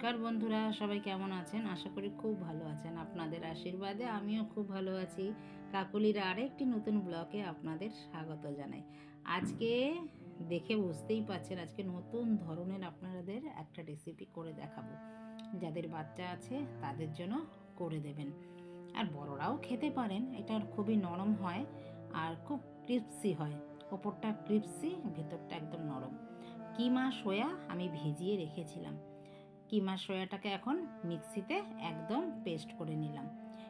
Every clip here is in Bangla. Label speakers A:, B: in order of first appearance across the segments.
A: নমস্কার বন্ধুরা, সবাই কেমন আছেন? আশা করি খুব ভালো আছেন। আপনাদের আশীর্বাদে আমিও খুব ভালো আছি। কাকুলির আরেকটি নতুন ব্লগে আপনাদের স্বাগত জানাই। আজকে দেখে বুঝতেই পাচ্ছেন আজকে নতুন ধরনের আপনাদের একটা রেসিপি করে দেখাবো। যাদের বাচ্চা আছে, তাদের জন্য করে দেবেন। আর বড়রাও খেতে পারেন, এটা খুবই নরম হয় আর খুব ক্রিপসি হয়। ওপরটা ক্রিপসি ভেতরটা একদম নরম। কিমা সোয়া আমি ভিজিয়ে রেখেছিলাম। কিমা সয়াটাকে এখন মিক্সিতে একদম পেস্ট করে নিলাম।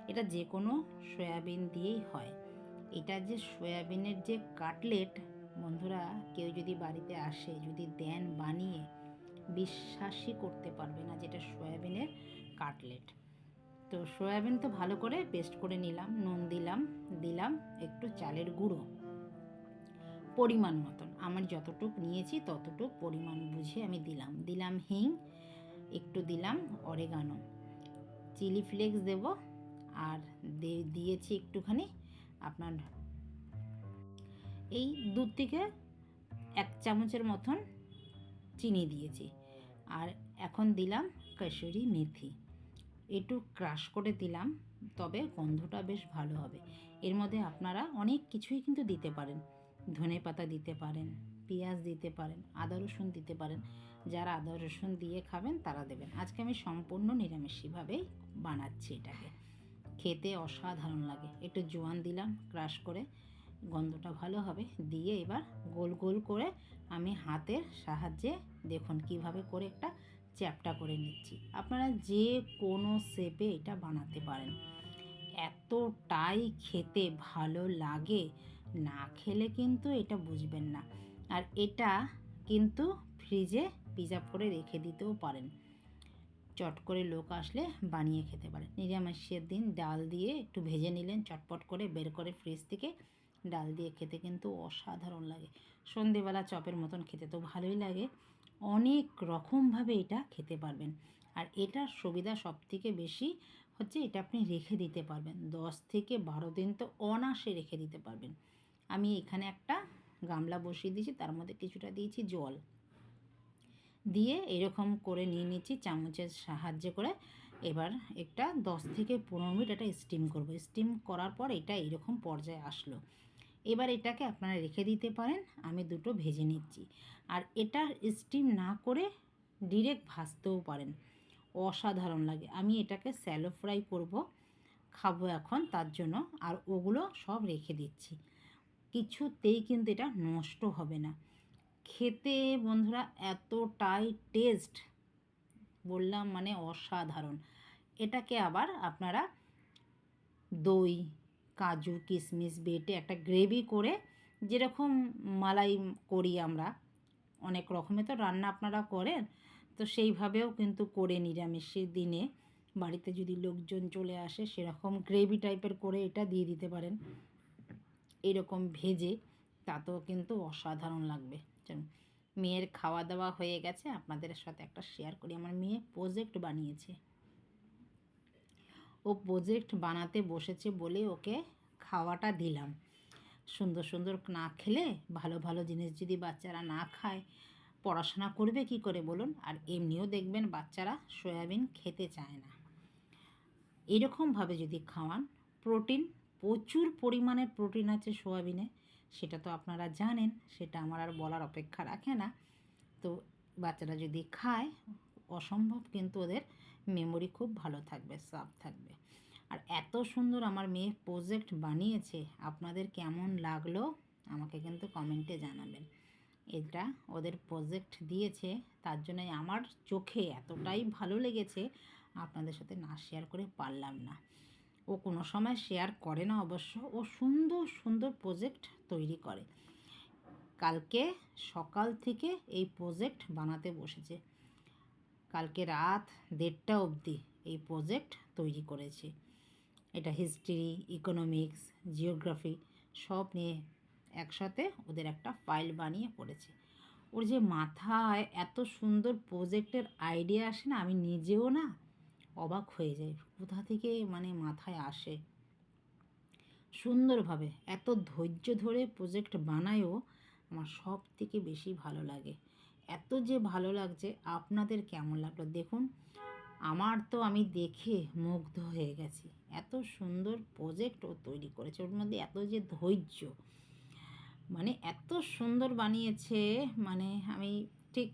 A: এটা যে কোনো সয়াবিন দিয়েই হয়। এটা যে সয়াবিনের যে কাটলেট, বন্ধুরা, কেউ যদি বাড়িতে আসে, যদি দেন বানিয়ে, বিশ্বাসই করতে পারবে না যেটা সয়াবিনের কাটলেট। তো সয়াবিন তো ভালো করে পেস্ট করে নিলাম, নুন দিলাম দিলাম একটু চালের গুঁড়ো। পরিমাণ মতন। আমার যতটুক নিয়েছি, ততটুক পরিমাণ বুঝে আমি দিলাম। দিলাম হিং একটু দিলাম অরেগানো চিলি ফ্লেক্স দেব আর দিয়েছি একটুখানি আপনার এই দুধ থেকে এক চামচের মতন চিনি দিয়েছি। আর এখন দিলাম কাসুরি মেথি। একটু ক্রাশ করে দিলাম, তবে গন্ধটা বেশ ভালো হবে। এর মধ্যে আপনারা অনেক কিছুই কিন্তু দিতে পারেন। ধনে পাতা দিতে পারেন, পেঁয়াজ দিতে পারেন, আদা রসুন দিতে পারেন। যারা আদা, রসুন দিয়ে খাবেন, তারা দেবেন। আজকে আমি সম্পূর্ণ নিরামিষিভাবেই বানাচ্ছি এটাকে। খেতে অসাধারণ লাগে। একটু জোয়ান দিলাম, ক্রাশ করে। গন্ধটা ভালো হবে। দিয়ে এবার গোল গোল করে আমি হাতের সাহায্যে দেখুন কীভাবে করে একটা চ্যাপটা করে নিচ্ছি। আপনারা যে কোনো শেপে এটা বানাতে পারেন। এতটাই খেতে ভালো লাগে, না খেলে কিন্তু এটা বুঝবেন না। আর এটা কিন্তু ফ্রিজে প্রিজার্ভ করে রেখে দিতেও পারেন। চট করে লোক আসলে বানিয়ে খেতে পারেন। নিরামিষের দিন ডাল দিয়ে একটু ভেজে নিলেন, চটপট করে বের করে ফ্রিজ থেকে ডাল দিয়ে খেতে কিন্তু অসাধারণ লাগে। সন্ধেবেলা চপের মতন খেতে তো ভালোই লাগে। অনেক রকমভাবে এটা খেতে পারবেন। আর এটার সুবিধা সব থেকে বেশি হচ্ছে এটা আপনি রেখে দিতে পারবেন। দশ থেকে বারো দিন তো অনাসে রেখে দিতে পারবেন। আমি এখানে একটা গামলা বসিয়ে দিয়েছি, তার মধ্যে কিছুটা দিয়েছি জল। দিয়ে এরকম করে নিয়ে নিচ্ছি, চামচের সাহায্যে করে। এবার একটা দশ থেকে পনেরো মিনিট এটা স্টিম করব। স্টিম করার পর এটা এরকম পর্যায়ে আসলো। এবার এটাকে আপনারা রেখে দিতে পারেন, আমি দুটো ভেজে নিচ্ছি। আর এটা স্টিম না করে ডিরেক্ট ভাজতেও পারেন। অসাধারণ লাগে। আমি এটাকে স্যালো ফ্রাই করব, খাব এখন তার জন্য। আর ওগুলো সব রেখে দিচ্ছি। কিছুতেই কিন্তু এটা নষ্ট হবে না। খেতে বন্ধুরা এতটাই টেস্ট বললাম মানে অসাধারণ। এটাকে আবার আপনারা দই, কাজু, কিশমিশ, বেটে একটা গ্রেভি করে যেরকম মালাই করি আমরা, অনেক রকমের তো রান্না আপনারা করেন, তো সেইভাবেও কিন্তু করে নিরামিষের দিনে বাড়িতে যদি লোকজন চলে আসে সেরকম গ্রেভি টাইপের করে এটা দিয়ে দিতে পারেন। এরকম ভেজে, তাতেও কিন্তু অসাধারণ লাগবে। মেয়ের খাওয়া দাওয়া হয়ে গেছে। আপনাদের সাথে একটা শেয়ার করি। আমার মেয়ে প্রজেক্ট বানিয়েছে। ও প্রজেক্ট বানাতে বসেছে বলে ওকে খাওয়াটা দিলাম। সুন্দর সুন্দর না খেলে ভালো ভালো জিনিস যদি বাচ্চারা না খায়, পড়াশোনা করবে কি করে বলুন? আর এমনিও দেখবেন বাচ্চারা সয়াবিন খেতে চায় না। এরকমভাবে যদি খাওয়ান প্রোটিন প্রচুর পরিমাণে প্রোটিন আছে সোয়াবিনে। সেটা তো আপনারা জানেন, সেটা আমার আর বলার অপেক্ষা রাখে না। তো বাচ্চারা যদি খায়, অসম্ভব কিন্তু ওদের মেমোরি খুব ভালো থাকবে, সাফ থাকবে। আর এত সুন্দর আমার মেয়ে প্রজেক্ট বানিয়েছে, আপনাদের কেমন লাগল আমাকে কিন্তু কমেন্টে জানাবেন। এটা ওদের প্রজেক্ট দিয়েছে, তার জন্য আমার চোখে এতটাই ভালো লেগেছে, আপনাদের সাথে না শেয়ার করে পারলাম না। ও কোনো সময় শেয়ার করে না অবশ্য। ও সুন্দর সুন্দর প্রজেক্ট তৈরি করে। কালকে সকাল থেকে এই প্রজেক্ট বানাতে বসেছে। কালকে রাত দেড়টা অবধি এই প্রজেক্ট তৈরি করেছে। এটা হিস্ট্রি ইকোনমিক্স জিওগ্রাফি সব নিয়ে একসাথে ওদের একটা ফাইল বানিয়ে করেছে ওর যে মাথায় এত সুন্দর প্রজেক্টের আইডিয়া আসে না, আমি নিজেও না অবাক হয়ে যাই কোথা থেকে মানে মাথায় আসে? সুন্দরভাবে এত ধৈর্য ধরে প্রজেক্ট বানায়ও আমার সব থেকে বেশি ভালো লাগে। এত যে ভালো লাগছে, আপনাদের কেমন লাগল? দেখুন, আমার তো আমি দেখে মুগ্ধ হয়ে গেছি। এত সুন্দর প্রজেক্ট ও তৈরি করেছে। ওর মধ্যে এত যে ধৈর্য মানে এত সুন্দর বানিয়েছে মানে আমি ঠিক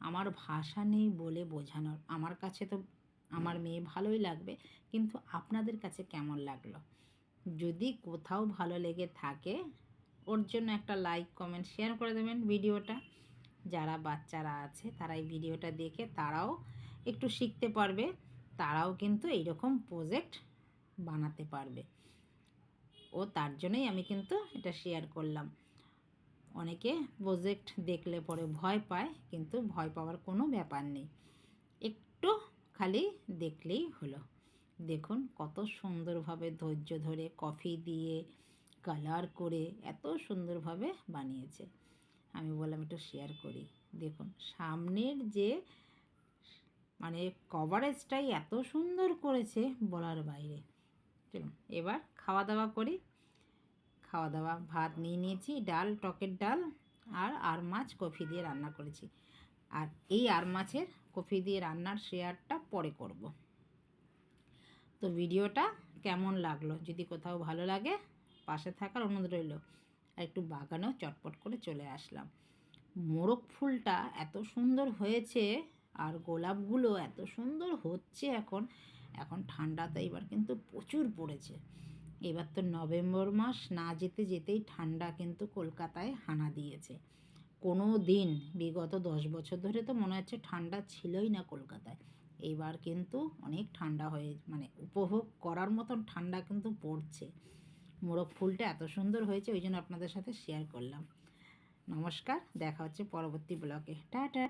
A: আমার ভাষা নেই বলে বোঝানোর। আমার কাছে তো আমার মেয়ে ভালোই লাগবে, কিন্তু আপনাদের কাছে কেমন লাগল? যদি কোথাও ভালো লেগে থাকে, ওর জন্য একটা লাইক কমেন্ট শেয়ার করে দেবেন ভিডিওটা। যারা বাচ্চারা আছে, তারা এই ভিডিওটা দেখে তারাও একটু শিখতে পারবে, তারাও কিন্তু এইরকম প্রজেক্ট বানাতে পারবে। ও তার জন্যই আমি কিন্তু এটা শেয়ার করলাম। অনেকে প্রজেক্ট দেখলে পরে ভয় পায়, কিন্তু ভয় পাওয়ার কোনো ব্যাপার নেই। খালি দেখলেই হলো। দেখুন কত সুন্দরভাবে ধৈর্য ধরে কফি দিয়ে কালার করে এত সুন্দরভাবে বানিয়েছে। আমি বললাম একটু শেয়ার করি। দেখুন সামনের যে মানে কভারেজটাই এত সুন্দর করেছে বলার বাইরে। চলুন এবার খাওয়া দাওয়া করি। খাওয়া দাওয়া ভাত নিয়ে নিয়েছি, ডাল, টকের ডাল আর আর মাছ কফি দিয়ে রান্না করেছি। আর এই আর মাছের কফি দিয়ে রান্নার শেয়ারটা পরে করব। তো ভিডিওটা কেমন লাগল? যদি কোথাও ভালো লাগে, পাশে থাকার অনুরোধ রইল। আর একটু বাগানেও চটপট করে চলে আসলাম। মোরগ ফুলটা এত সুন্দর হয়েছে আর গোলাপগুলো এত সুন্দর হচ্ছে এখন এখন ঠান্ডাটা এবার কিন্তু প্রচুর পড়েছে। এবার তো নভেম্বর মাস, না যেতে যেতেই ঠান্ডা কিন্তু কলকাতায় হানা দিয়েছে। কোনো দিন, বিগত দশ বছর ধরে তো মনে হচ্ছে ঠান্ডা ছিলই না কলকাতায়। এইবার কিন্তু অনেক ঠান্ডা হয়ে মানে উপভোগ করার মতন ঠান্ডা কিন্তু পড়ছে। মোরগ ফুলটা এত সুন্দর হয়েছে, ওই জন্য আপনাদের সাথে শেয়ার করলাম। নমস্কার, দেখা হচ্ছে পরবর্তী ব্লগে টাটা!